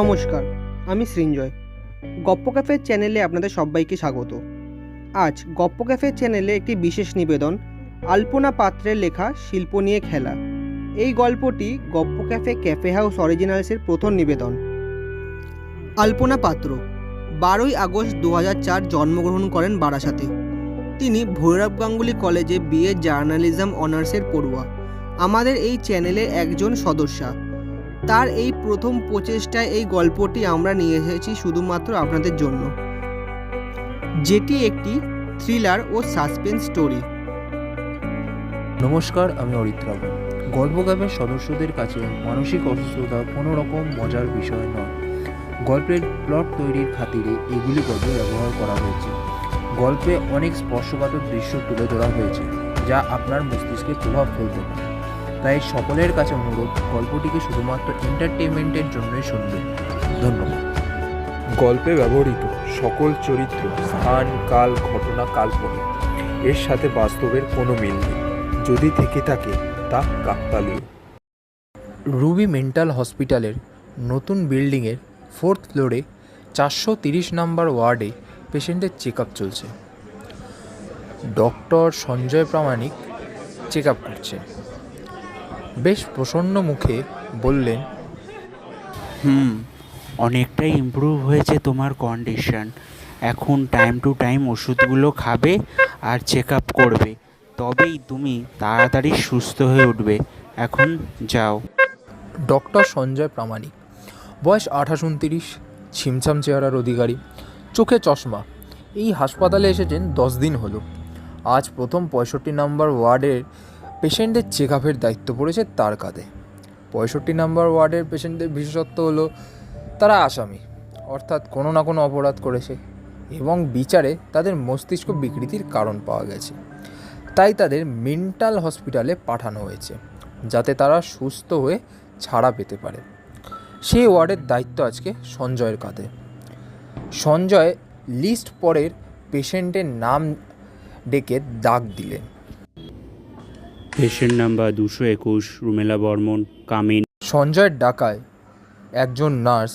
নমস্কার, আমি সৃঞ্জয়। গপ্প ক্যাফের চ্যানেলে আপনাদের সবাইকে স্বাগত। আজ গপ্প ক্যাফের চ্যানেলে একটি বিশেষ নিবেদন, আলপনা পাত্রের লেখা শিল্প নিয়ে খেলা। এই গল্পটি গপ্প ক্যাফে ক্যাফে হাউস অরিজিনালসের প্রথম নিবেদন। আলপনা পাত্র, বারোই আগস্ট দু জন্মগ্রহণ করেন বারাসাতে। তিনি ভৈরব গাঙ্গুলি কলেজে বিএ জার্নালিজম অনার্সের পড়ুয়া। আমাদের এই চ্যানেলের একজন সদস্যা। তার এই প্রথম প্রচেষ্টায় এই গল্পটি আমরা নিয়ে এসেছি শুধুমাত্র আপনাদের জন্য। যেটি একটি থ্রিলার ও সাসপেন্স স্টোরি নমস্কার, আমি অরিত্রাব গল্প ক্যাফের সদস্যদের কাছে মানসিক অসুস্থতা কোনো রকম মজার বিষয় নয়। গল্পের প্লট তৈরির খাতিরে এগুলি গল্পে ব্যবহার করা হয়েছে। গল্পে অনেক স্পর্শকাতর দৃশ্য তুলে ধরা হয়েছে, যা আপনার মস্তিষ্কে প্রভাব ফেলতে পারে। তাই সকলের কাছে অনুরোধ, গল্পটিকে শুধুমাত্র এন্টারটেনমেন্টের জন্যই শুনবে। ধন্যবাদ। গল্পে ব্যবহৃত সকল চরিত্র, স্থান, কাল, ঘটনা, কাল্পনিক, এর সাথে বাস্তবের কোনো মিল নেই। যদি থেকে থাকে, তা কাকতালীয়। রুবি মেন্টাল হসপিটালের নতুন বিল্ডিংয়ের ফোর্থ ফ্লোরে চারশো তিরিশ নাম্বার ওয়ার্ডে পেশেন্টের চেক চলছে। Doctor Sanjay Pramanik check up করছেন বেশ প্রসন্ন মুখে বললেন হুম অনেকটাই ইমপ্রুভ হয়েছে তোমার কন্ডিশন এখন টাইম টু টাইম ওষুধগুলো খাবে আর চেক আপ করবে। তবেই তুমি তাড়াতাড়ি সুস্থ হয়ে উঠবে। এখন যাও। ডক্টর সঞ্জয় প্রামাণিক বয়স আঠাশ উনতিরিশ ছিমছাম চেহারার অধিকারী চোখে চশমা। এই হাসপাতালে এসেছেন দশ দিন হলো। আজ প্রথম পঁয়ষট্টি নাম্বার ওয়ার্ডের পেশেন্টদের চেক আপের দায়িত্ব পড়েছে তার কাঁধে। পঁয়ষট্টি নাম্বার ওয়ার্ডের পেশেন্টদের বিশেষত্ব হলো, তারা আসামি, অর্থাৎ কোনো না কোনো অপরাধ করেছে এবং বিচারে তাদের মস্তিষ্ক বিকৃতির কারণ পাওয়া গেছে। তাই তাদের মেন্টাল হসপিটালে পাঠানো হয়েছে, যাতে তারা সুস্থ হয়ে ছাড়া পেতে পারে। সেই ওয়ার্ডের দায়িত্ব আজকে সঞ্জয়ের কাঁধে। সঞ্জয় লিস্ট পরের পেশেন্টের নাম ডেকে ডাক দিলেন। পেশেন্ট নাম্বার দুশো একুশ, রুমেলা বর্মন, কামিন। সঞ্জয়ের ডাকায় একজন নার্স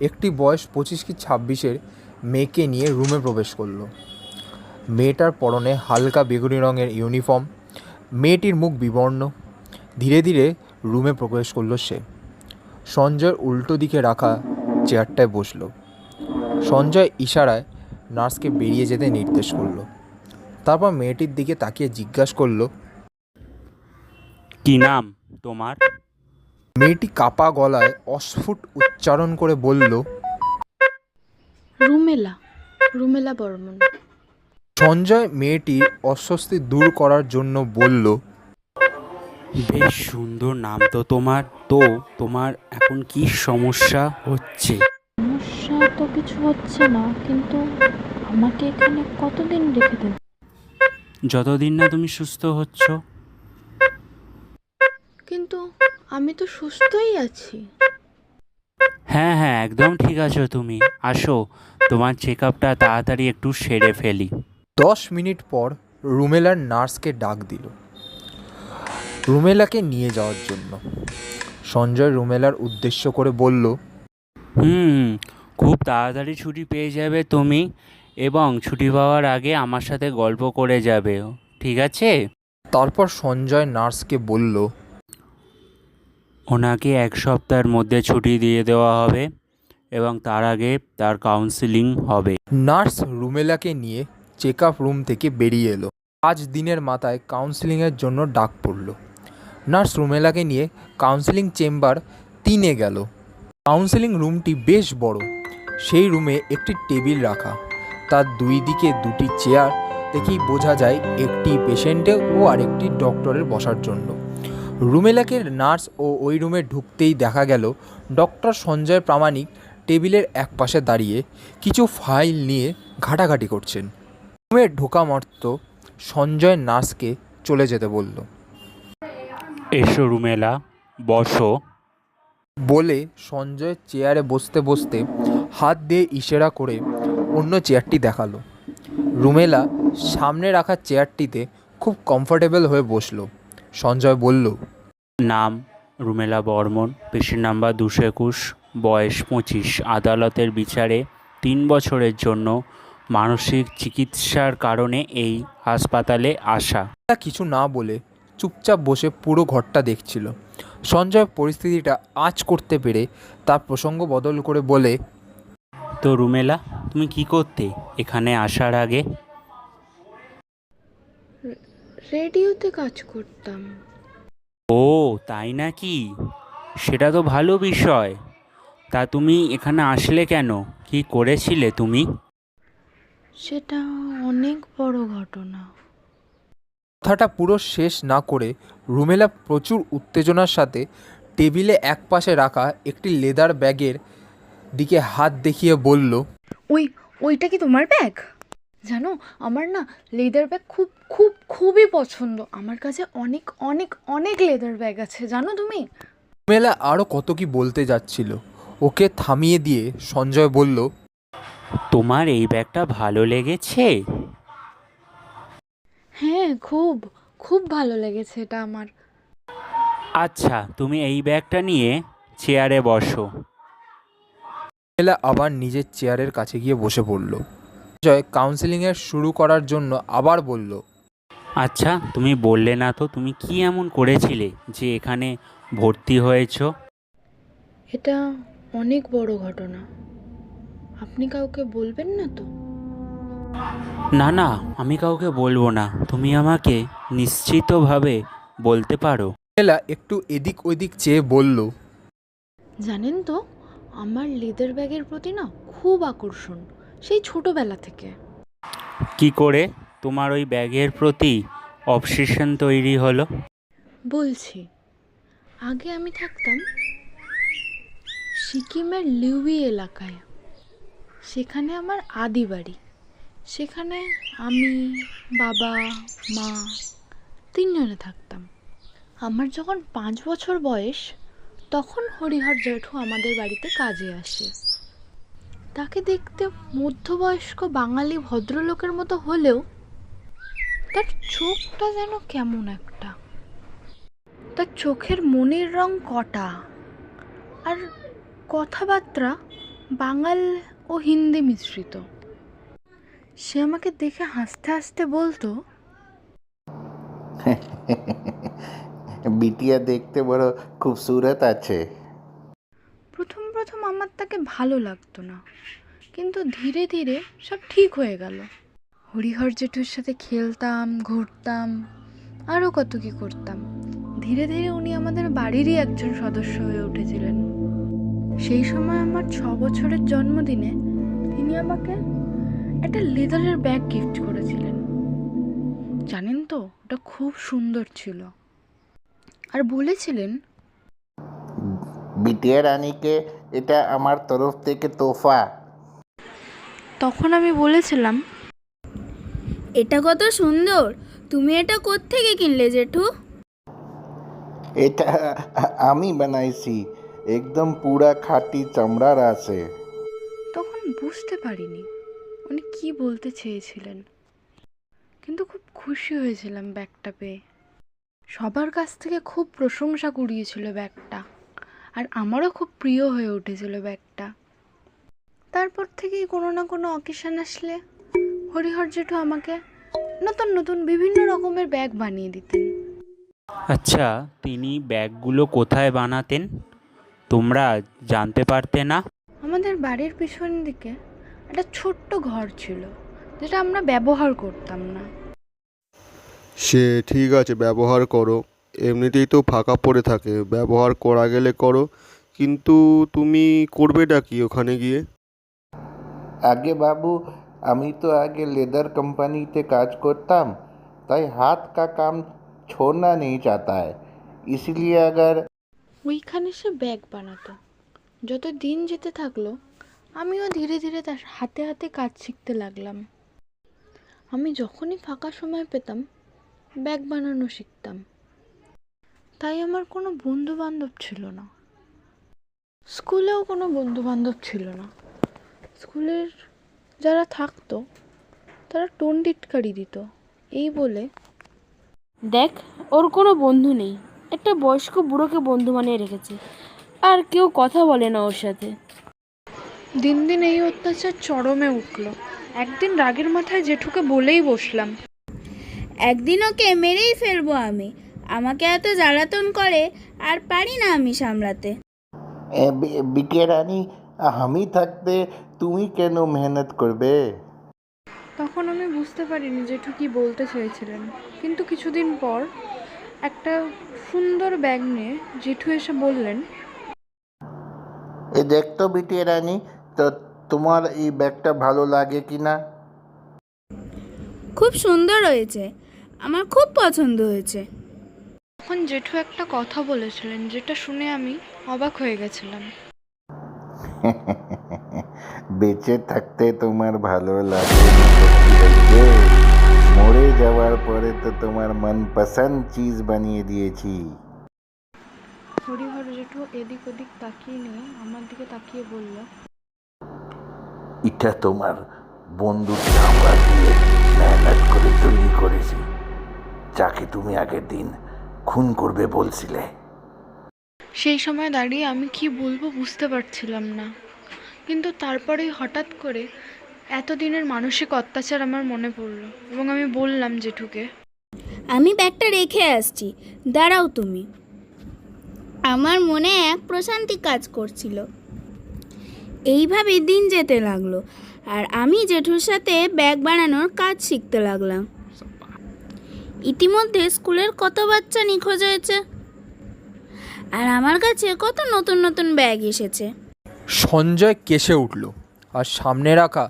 একটি বয়স পঁচিশ কি ছাব্বিশের মেয়েকে নিয়ে রুমে প্রবেশ করল। মেয়েটার পরনে হালকা বেগুনি রঙের ইউনিফর্ম, মেয়েটির মুখ বিবর্ণ, ধীরে ধীরে রুমে প্রবেশ করল সে। সঞ্জয়ের উল্টো দিকে রাখা চেয়ারটায় বসল। সঞ্জয় ইশারায় নার্সকে বেরিয়ে যেতে নির্দেশ করল। তারপর মেয়েটির দিকে তাকিয়ে জিজ্ঞাসা করল কি নাম তোমার? মেয়েটি কাপা গলায় অস্ফুট উচ্চারণ করে বলল রুমেলা রুমেলা বর্মন। সঞ্জয় মেয়েটির অস্বস্তি দূর করার জন্য বলল বেশ সুন্দর নাম তো তোমার। তো তোমার এখন কি সমস্যা হচ্ছে? সমস্যা তো কিছু হচ্ছে না কিন্তু আমাকে এখানে কতদিন রেখে দেবে? যতদিন না তুমি সুস্থ হচ্ছ আমি তো সুস্থই আছি। হ্যাঁ হ্যাঁ একদম ঠিক আছো তুমি। আসো তোমার চেক আপটা তাড়াতাড়ি একটু সেরে ফেলি। দশ মিনিট পর রুমেলার নার্সকে ডাক দিল। রুমেলাকে নিয়ে যাওয়ার জন্য। সঞ্জয় রুমেলার উদ্দেশ্য করে বলল হুম খুব তাড়াতাড়ি ছুটি পেয়ে যাবে তুমি এবং ছুটি পাওয়ার আগে আমার সাথে গল্প করে যাবে ঠিক আছে? তারপর সঞ্জয় নার্সকে বলল ওনাকে এক সপ্তাহের মধ্যে ছুটি দিয়ে দেওয়া হবে এবং তার আগে তার কাউন্সিলিং হবে। নার্স রুমেলাকে নিয়ে চেক আপ রুম থেকে বেরিয়ে এলো। আজ দিনের মাথায় কাউন্সিলিংয়ের জন্য ডাক পড়ল। নার্স রুমেলাকে নিয়ে কাউন্সিলিং চেম্বার তিনে গেল। কাউন্সিলিং রুমটি বেশ বড়। সেই রুমে একটি টেবিল রাখা। তার দুই দিকে দুটি চেয়ার। দেখেই বোঝা যায় একটি পেশেন্টে ও আরেকটি ডক্টরের বসার জন্য। রুমেলাকে নার্স ও ওই রুমে ঢুকতেই দেখা গেল ডক্টর সঞ্জয় প্রামাণিক টেবিলের এক পাশে দাঁড়িয়ে কিছু ফাইল নিয়ে ঘাটাঘাটি করছেন। রুমে ঢোকা মাত্র সঞ্জয় নার্সকে চলে যেতে বলল। এসো রুমেলা বসো। বলে সঞ্জয় চেয়ারে বসতে বসতে হাত দিয়ে ইশারা করে অন্য চেয়ারটি দেখাল। রুমেলা সামনে রাখা চেয়ারটিতে খুব কমফোর্টেবল হয়ে বসল। সঞ্জয় বলল নাম রুমেলা বর্মন পেশেন্ট নাম্বার দুশো একুশ বয়স পঁচিশ। আদালতের বিচারে তিন বছরের জন্য মানসিক চিকিৎসার কারণে এই হাসপাতালে আসা। তা কিছু না বলে চুপচাপ বসে পুরো ঘরটা দেখছিল। সঞ্জয় পরিস্থিতিটা আঁচ করতে পেরে তার প্রসঙ্গ বদল করে বলে তো রুমেলা তুমি কি করতে? এখানে আসার আগে রেডিওতে কাজ করতাম। ও তাই নাকি? সেটা তো ভালো বিষয়। তা তুমি এখানে আসলে কেন? কি করেছিলে তুমি? সেটা অনেক বড় ঘটনা। কথাটা পুরো শেষ না করে রুমেলা প্রচুর উত্তেজনার সাথে টেবিলে একপাশে রাখা একটি লেদার ব্যাগের দিকে হাত দেখিয়ে বলল ওই ওইটা কি তোমার ব্যাগ? জানো আমার না লেদার ব্যাগ খুব খুব খুবই পছন্দ। আমার কাছে অনেক অনেক অনেক লেদার ব্যাগ আছে জানো তুমি? রুমেলা আরও কত কি বলতে যাচ্ছিল। ওকে থামিয়ে দিয়ে সঞ্জয় বলল তোমার এই ব্যাগটা ভালো লেগেছে? হ্যাঁ খুব খুব ভালো লেগেছে এটা আমার। আচ্ছা তুমি এই ব্যাগটা নিয়ে চেয়ারে বসো। রুমেলা আবার নিজের চেয়ারের কাছে গিয়ে বসে পড়ল। সঞ্জয় কাউন্সেলিংয়ের শুরু করার জন্য আবার বলল আচ্ছা তুমি বললে না তো তুমি কি এমন করেছিলে যে এখানে ভর্তি হয়েছো? এটা অনেক বড় ঘটনা। আপনি কাউকে বলবেন না তো? না না আমি কাউকে বলব না। তুমি আমাকে নিশ্চিতভাবে বলতে পারো। রুমেলা একটু এদিক ওদিক চেয়ে বলল জানেন তো আমার লেদার ব্যাগের প্রতি না খুব আকর্ষণ। সেই ছোটবেলা থেকে। কি করে তোমার ওই ব্যাগের প্রতি অবসেশন তৈরি হলো? বলছি আগে আমি থাকতাম সিকিমের লিউবি এলাকায়। সেখানে আমার আদি বাড়ি। সেখানে আমি বাবা মা তিনজনে থাকতাম। আমার যখন পাঁচ বছর বয়স তখন হরিহর জেঠু আমাদের বাড়িতে কাজে আসে। তাকে দেখতে মধ্যবয়স্ক বাঙালি ভদ্রলোকের মতো হলেও তার চোখটা যেন কেমন একটা। তার চোখের মনের রং কটা। আর কথাবার্তা বাঙাল ও হিন্দি মিশ্রিত। সে আমাকে দেখে হাসতে হাসতে বলতো, বিটিয়া দেখতে বড় খুবসুরত আছে। আমার তাকে ভালো লাগতো না। কিন্তু ধীরে ধীরে সব ঠিক হয়ে গেল। হরিহর জেঠুর সাথে খেলতাম, ঘুরতাম আরও কত কি করতাম। ধীরে ধীরে উনি আমাদের বাড়িরই একজন সদস্য হয়ে উঠেছিলেন। সেই সময় আমার ছ বছরের জন্মদিনে তিনি আমাকে একটা লেদারের ব্যাগ গিফট করেছিলেন। জানেন তো, ওটা খুব সুন্দর ছিল। আর বলেছিলেন বিটিয়া রানীকে এটা আমার তরফ থেকে তোফা তখন আমি বলেছিলাম এটা কত সুন্দর। তুমি এটা কোত্থেকে কিনলে জেঠু? এটা আমি বানাইছি। একদম পুরা খাঁটি চামড়ার আছে। তখন বুঝতে পারিনি। উনি কি বলতে চেয়েছিলেন। কিন্তু খুব খুশি হয়েছিলাম ব্যাগটা পেয়ে। সবার কাছ থেকে খুব প্রশংসা কুড়িয়েছিল ব্যাগটা। আর আমারও খুব প্রিয় হয়ে উঠেছিল ব্যাগটা। তারপর থেকেই কোনো না কোনো অকেশন আসলে হরিহর জেঠু আমাকে নতুন নতুন বিভিন্ন রকমের ব্যাগ বানিয়ে দিতেন। আচ্ছা তিনি ব্যাগগুলো কোথায় বানাতেন? তোমরা জানতে পারতে না? আমাদের বাড়ির পিছন দিকে একটা ছোট্ট ঘর ছিল যেটা আমরা ব্যবহার করতাম না। সে ঠিক আছে ব্যবহার করো। এমনিতেই তো ফাঁকা পড়ে থাকে ব্যবহার করা গেলে করো কিন্তু তুমি করবেটা কি ওখানে গিয়ে আগে বাবু আমি তো আগে লেদার কোম্পানিতে কাজ করতাম তাই हाथ का काम छोड़ना नहीं चाहता है इसलिए अगर ওইখানে সে ব্যাগ বানাতো যত দিন যেতে থাকলো আমিও ধীরে ধীরে তার হাতে হাতে কাজ শিখতে লাগলাম আমি যখনই ফাঁকা সময় পেতাম ব্যাগ বানানো শিখতাম তাই আমার কোনো বন্ধু বান্ধব ছিল না। স্কুলেও কোনো বন্ধু বান্ধব ছিল না। স্কুলের যারা থাকতো তারা টোন টিটকারি দিত। এই বলে দেখ ওর কোনো বন্ধু নেই। একটা বয়স্ক বুড়োকে বন্ধু বানিয়ে রেখেছে। আর কেউ কথা বলে না ওর সাথে। দিন দিন এই অত্যাচার চরমে উঠল। একদিন রাগের মাথায় জেঠুকে বলেই বসলাম একদিন ওকে মেরেই ফেলব আমি। আমাকে এত জ্বালাতন করে আর পারি না আমি সামলাতে। এ, বিকে রানী আমি থাকতে তুমি কেন মেহনত করবে? তখন আমি বুঝতে পারিনি জেঠু কি বলতে চেয়েছিলেন। কিন্তু কিছুদিন পর একটা সুন্দর ব্যাগ নিয়ে জেঠু এসে বললেন এ দেখতো বিটিয়ে রানী তো তোমার এই ব্যাগটা ভালো লাগে কি না? খুব সুন্দর হয়েছে আমার খুব পছন্দ হয়েছে। তখন জেঠু একটা কথা বলেছিলেন যেটা শুনে আমি অবাক হয়ে গেছিলাম বেঁচে থাকতে তোমার ভালো লাগে? মরে যাওয়ার পরে তো তোমার মনপসন্দ চিজ বানিয়ে দিয়েছি হরিহর জেঠু এদিক ওদিক তাকিয়ে নিয়ে আমার দিকে তাকিয়ে বলল এটা তোমার বন্ধুর চামড়া দিয়ে মেহনত করে তৈরি করেছি যাকে তুমি আগের দিন খুন করবে বলছিলে। সেই সময় দাঁড়িয়ে আমি কি বলব বুঝতে পারছিলাম না। কিন্তু তারপরেই হঠাৎ করে এতদিনের মানসিক অত্যাচার আমার মনে পড়ল এবং আমি বললাম জেঠুকে। আমি ব্যাগটা রেখে আসছি দাঁড়াও তুমি। আমার মনে এক প্রশান্তি কাজ করছিল। এইভাবে দিন যেতে লাগল আর আমি জেঠুর সাথে ব্যাগ বানানোর কাজ শিখতে লাগলাম। ইতিমধ্যে স্কুলের কত বাচ্চা নিখোঁজ হয়েছে? আর আমার কাছে কত নতুন নতুন ব্যাগ এসেছে? সঞ্জয় কেসে উঠল আর সামনে রাখা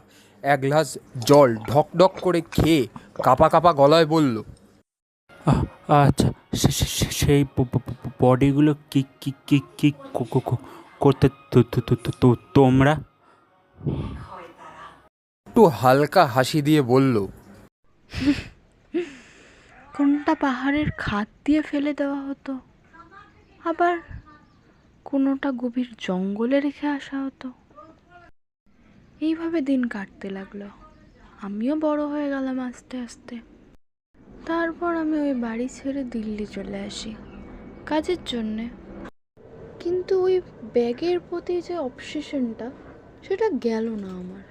এক গ্লাস জল ঢক ঢক করে খেয়ে কাপা কাপা গলায় বলল আচ্ছা সেই বডিগুলো কি কি কি কি করতে তোমরা? একটু হালকা হাসি দিয়ে বলল কোনটা পাহাড়ের খাদ দিয়ে ফেলে দেওয়া হতো? আবার কোনোটা গভীর জঙ্গলে রেখে আসা হতো? এইভাবে দিন কাটতে লাগল। আমিও বড় হয়ে গেলাম আস্তে আস্তে। তারপর আমি ওই বাড়ি ছেড়ে দিল্লি চলে আসি, কাজের জন্যে। কিন্তু ওই ব্যাগের প্রতি যে অবসেশনটা সেটা গেল না আমার।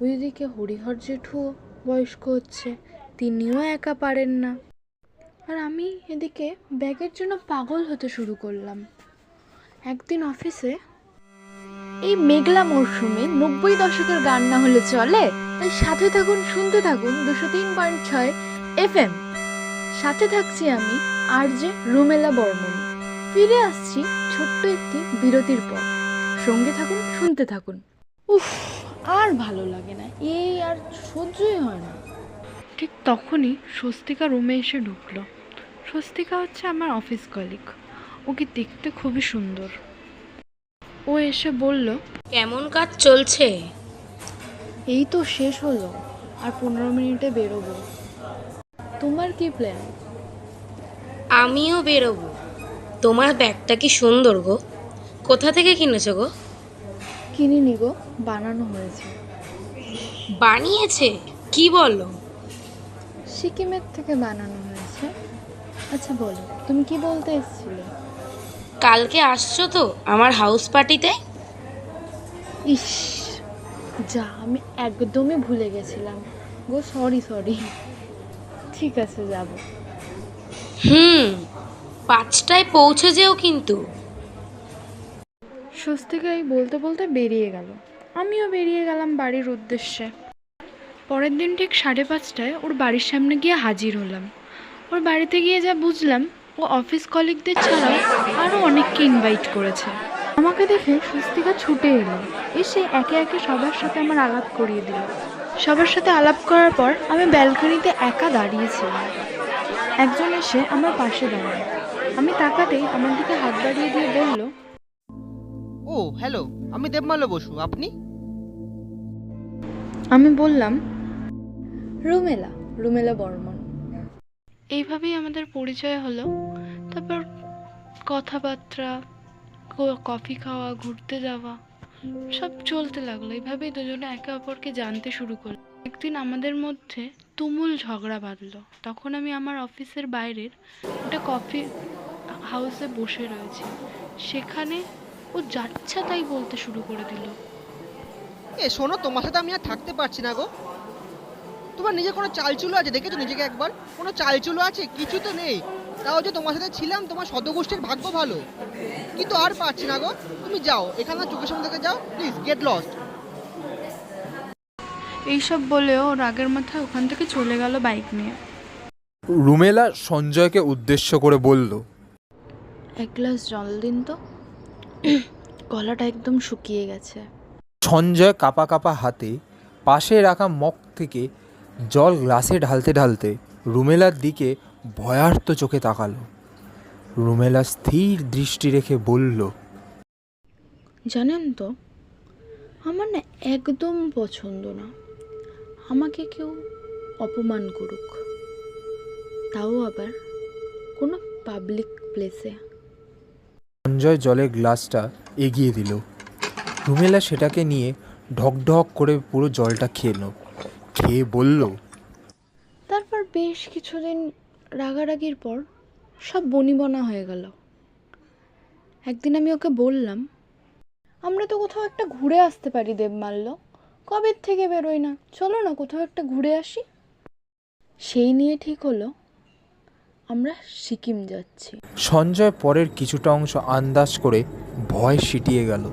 ওইদিকে হরিহর জেঠুও বয়স্ক হচ্ছে, তিনিও একা পারেন না। আর আমি এদিকে ব্যাগের জন্য পাগল হতে শুরু করলাম। একদিন অফিসে এই মেঘলা মরশুমে নব্বই দশকের গান না হলে চলে, তাই সাথে থাকুন, শুনতে থাকুন দুশো তিন পয়েন্ট ছয় এফ এম সাথে থাকছি আমি আর যে রুমেলা বর্মন। ফিরে আসছি ছোট্ট একটি বিরতির পর। সঙ্গে থাকুন, শুনতে থাকুন। উফ, আর ভালো লাগে না। এই আর সহ্যই হয় না। ঠিক তখনই স্বস্তিকা রুমে এসে ঢুকলো। স্বস্তিকা হচ্ছে আমার অফিস কলিগ ওকে দেখতে খুবই সুন্দর। ও এসে বলল কেমন কাজ চলছে? এই তো শেষ হলো আর পনেরো মিনিটে বেরোবো। তোমার কি প্ল্যান আমিও বেরোবো। তোমার ব্যাগটা কি সুন্দর গো। কোথা থেকে কিনেছো গো? কিনিনি গো বানানো হয়েছে। বানিয়েছে? কি বলো? সিকিমের থেকে বানানো হয়েছে। আচ্ছা বলো তুমি কি বলতে এসেছিলে? কালকে আসছো তো আমার হাউস পার্টিতে ইস যা আমি একদমই ভুলে গেছিলাম। গো সরি সরি ঠিক আছে যাব। হুম পাঁচটায় পৌঁছে যেও কিন্তু। স্বস্তিকা এই বলতে বলতে বেরিয়ে গেল। আমিও বেরিয়ে গেলাম বাড়ির উদ্দেশ্যে। পরের দিন ঠিক সাড়ে পাঁচটায় ওর বাড়ির সামনে গিয়ে হাজির হলাম। ওর বাড়িতে গিয়ে যা বুঝলাম ও অফিস কলিগদের ছাড়াও আরও অনেককে ইনভাইট করেছে। আমাকে দেখে স্বস্তিকা ছুটে এলো। এসে একে একে সবার সাথে আমার আলাপ করিয়ে দিল। সবার সাথে আলাপ করার পর আমি ব্যালকনিতে একা দাঁড়িয়েছিলাম। একজন এসে আমার পাশে দাঁড়াল। আমি তাকাতেই আমার দিকে হাত বাড়িয়ে দিয়ে বলল ও হ্যালো আমি দেবমাল্য বসু আপনি? আমি বললাম রুমেলা রুমেলা বর্মন। এইভাবেই আমাদের পরিচয় হলো। তারপর কথাবার্তা কফি খাওয়া ঘুরতে যাওয়া সব চলতে লাগল। এইভাবেই দুজনে একে অপরকে জানতে শুরু করল। একদিন আমাদের মধ্যে তুমুল ঝগড়া বাঁধলো। তখন আমি আমার অফিসের বাইরের একটা কফি হাউসে বসে রয়েছি। সেখানে ও যাচ্ছা তাই বলতে শুরু করে দিল। এ শোনো তোমার সাথে আমি আর থাকতে পারছি না গো। তোমার নিজে কোনো চালচুলো আছে দেখেছ নিজেকে একবার? কোনো চালচুলো আছে? কিছু তো নেই। তাও যে তোমার সাথে ছিলাম তোমার শতগোষ্ঠীর ভাগ্য ভালো। কিন্তু আর পারছি না গো। তুমি যাও এখানে চোখের সামনে থেকে যাও। প্লিজ গেট লস্ট এইসব বলেও রাগের মাথায় ওখান থেকে চলে গেল বাইক নিয়ে। রুমেলা সঞ্জয়কে উদ্দেশ্য করে বলল এক গ্লাস জল দিন তো। গলাটা একদম শুকিয়ে গেছে। সঞ্জয় কাপা কাপা হাতে পাশে রাখা মগ থেকে জল গ্লাসে ঢালতে ঢালতে রুমেলার দিকে ভয়ার্ত চোখে তাকালো। রুমেলা স্থির দৃষ্টি রেখে বলল জানেন তো আমার না একদম পছন্দ না। আমাকে কেউ অপমান করুক। তাও আবার কোনো পাবলিক প্লেসে সঞ্জয় জলের গ্লাসটা এগিয়ে দিল। রুমেলা সেটাকে নিয়ে ঢকঢক করে পুরো জলটা খেলো খেয়ে বলল? তারপর বেশ কিছুদিন রাগারাগির পর সব বনিবনা হয়ে গেল। একদিন আমি ওকে বললাম আমরা তো কোথাও একটা ঘুরে আসতে পারি দেবমাল্য। কবে থেকে বেরোই না? চলো না কোথাও একটা ঘুরে আসি। সেই নিয়ে ঠিক হলো আমরা সিকিম যাচ্ছি। সঞ্জয় পরের কিছুটা অংশ আন্দাজ করে ভয় সিটিয়ে গেল।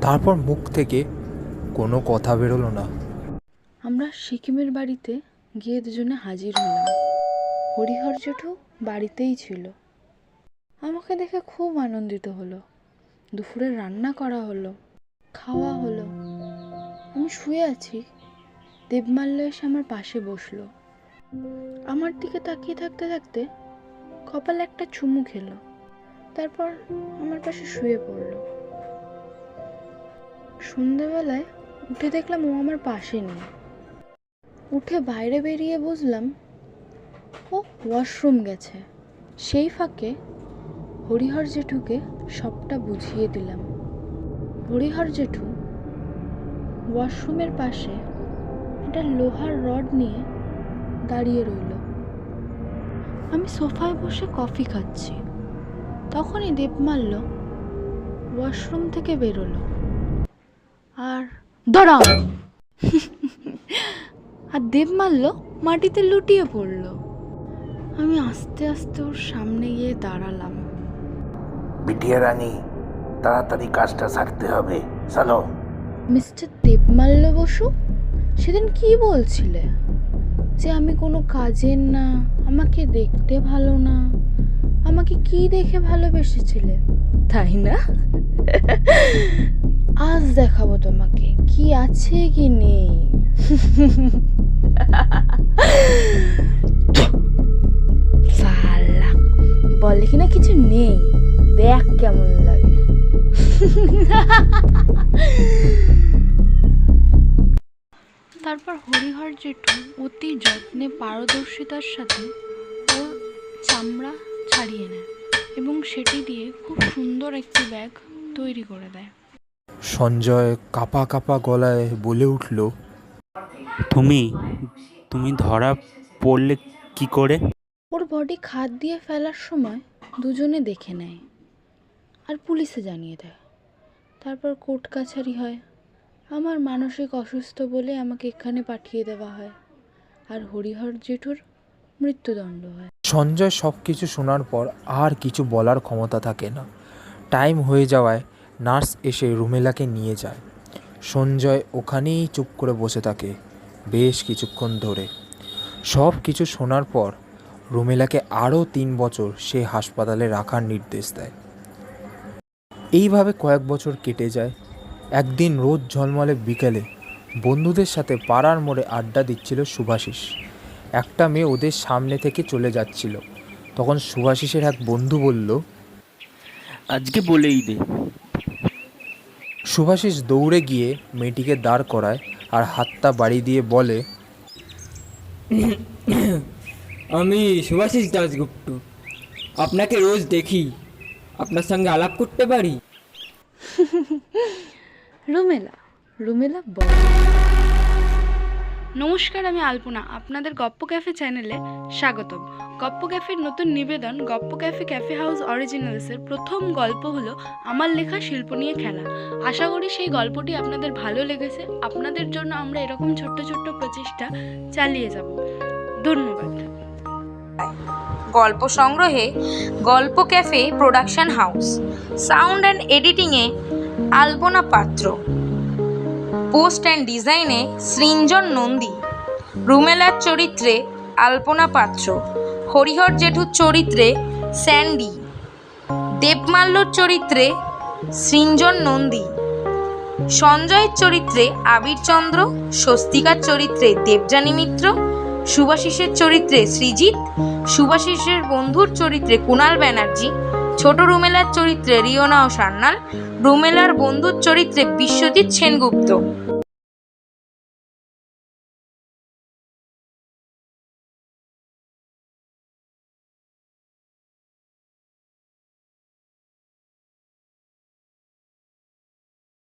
তারপর মুখ থেকে কোনো কথা বেরোলো না। আমরা সিকিমের বাড়িতে গিয়ে দুজনে হাজির হলাম। হরিহর জেঠু বাড়িতেই ছিল। আমাকে দেখে খুব আনন্দিত হলো। দুপুরে রান্না করা হলো, খাওয়া হলো। আমি শুয়ে আছি। দেবমাল্য এসে আমার পাশে বসল। আমার দিকে তাকিয়ে থাকতে থাকতে কপালে একটা চুমু খেলো। তারপর আমার পাশে শুয়ে পড়ল। সন্ধেবেলায় উঠে দেখলাম ও আমার পাশে নেই। উঠে বাইরে বেরিয়ে বুঝলাম, ও ওয়াশরুম গেছে। সেই ফাঁকে হরিহর জেঠুকে সবটা বুঝিয়ে দিলাম। হরিহর জেঠু ওয়াশরুমের পাশে একটা লোহার রড নিয়ে দাঁড়িয়ে রইল। আমি সোফায় বসে কফি খাচ্ছি। তখনই দেব মারল, ওয়াশরুম থেকে বেরোলো। আর দাঁড়াও। আর দেবমাল্য মাটিতে লুটিয়ে পড়ল। আমি আস্তে আস্তে ওর সামনে গিয়ে দাঁড়ালাম। বিটিয়া রানী তাড়াতাড়ি কাজটা সারতে হবে। চলো। মিস্টার দেবমাল্য বসু? সেদিন কি বলছিলে? যে আমি কোনো কাজের না আমাকে দেখতে ভালো না। আমাকে কি দেখে ভালোবেসেছিলে? তাই না? আজ দেখাবো তোমাকে কি আছে কি নেই। সালা বলে কিনা কিছু নেই। দেখ কেমন লাগে। তারপর হরিহর জেঠু অতি যত্নে পারদর্শিতার সাথে ওর চামড়া ছাড়িয়ে নেয় এবং সেটি দিয়ে খুব সুন্দর একটি ব্যাগ তৈরি করে দেয়। সঞ্জয় কাপা কাপা গলায় বলে উঠল তুমি তুমি ধরা পড়লে কি করে? ওর বডি খাদ দিয়ে ফেলার সময় দুজনে দেখে নেয় আর পুলিশে জানিয়ে দেয়। তারপর কোর্ট কাছারি হয়। আমার মানসিক অসুস্থ বলে আমাকে এখানে পাঠিয়ে দেওয়া হয়। আর হরিহর জেঠুর মৃত্যুদণ্ড হয়। সঞ্জয় সব কিছু শোনার পর আর কিছু বলার ক্ষমতা থাকে না। টাইম হয়ে যাওয়ায় নার্স এসে রুমেলাকে নিয়ে যায়। সঞ্জয় ওখানেই চুপ করে বসে থাকে। বেশ কিছুক্ষণ ধরে। সব কিছু শোনার পর রুমেলাকে আরও তিন বছর সে হাসপাতালে রাখার নির্দেশ দেয়। এইভাবে কয়েক বছর কেটে যায়। একদিন রোদ ঝলমলে বিকেলে বন্ধুদের সাথে পাড়ার মোড়ে আড্ডা দিচ্ছিল সুভাষিস। একটা মেয়ে ওদের সামনে থেকে চলে যাচ্ছিল। তখন সুভাষিসের এক বন্ধু বলল আজকে বলেই দে। সুভাষিস দৌড়ে গিয়ে মেয়েটিকে দাঁড় করায় আর হাতটা বাড়ি দিয়ে বলে আমি শুভাশিস দাসগুপ্ত আপনাকে রোজ দেখি। আপনার সঙ্গে আলাপ করতে পারি? রুমেলা রুমেলা বল। নমস্কার, আমি আলপনা। আপনাদের গপ্প ক্যাফে চ্যানেলে স্বাগতম। গপ্প ক্যাফের নতুন নিবেদন, গপ্প ক্যাফে ক্যাফে হাউস অরিজিনালসের প্রথম গল্প হলো আমার লেখা শিল্প নিয়ে খেলা। আশা করি সেই গল্পটি আপনাদের ভালো লেগেছে। আপনাদের জন্য আমরা এরকম ছোট্ট ছোট্ট প্রচেষ্টা চালিয়ে যাব। ধন্যবাদ। গল্প সংগ্রহে Golpo cafe production house. Sound and এডিটিংয়ে Alpana Patra. Post and ডিজাইনে সৃঞ্জন নন্দী, রুমেলার চরিত্রে আলপনা পাত্র, হরিহর জেঠুর চরিত্রে স্যান্ডি, দেবমাল্যর চরিত্রে সৃঞ্জন নন্দী, সঞ্জয়ের চরিত্রে আবিরচন্দ্র স্বস্তিকার চরিত্রে দেবযানী মিত্র, সুভাষিসের চরিত্রে সৃজিত সুভাষিসের বন্ধুর চরিত্রে কুণাল ব্যানার্জি, ছোট রুমেলার চরিত্রে রিওনা ও সান্যাল, রুমেলার বন্ধুর চরিত্রে বিশ্বজিৎ সেনগুপ্ত।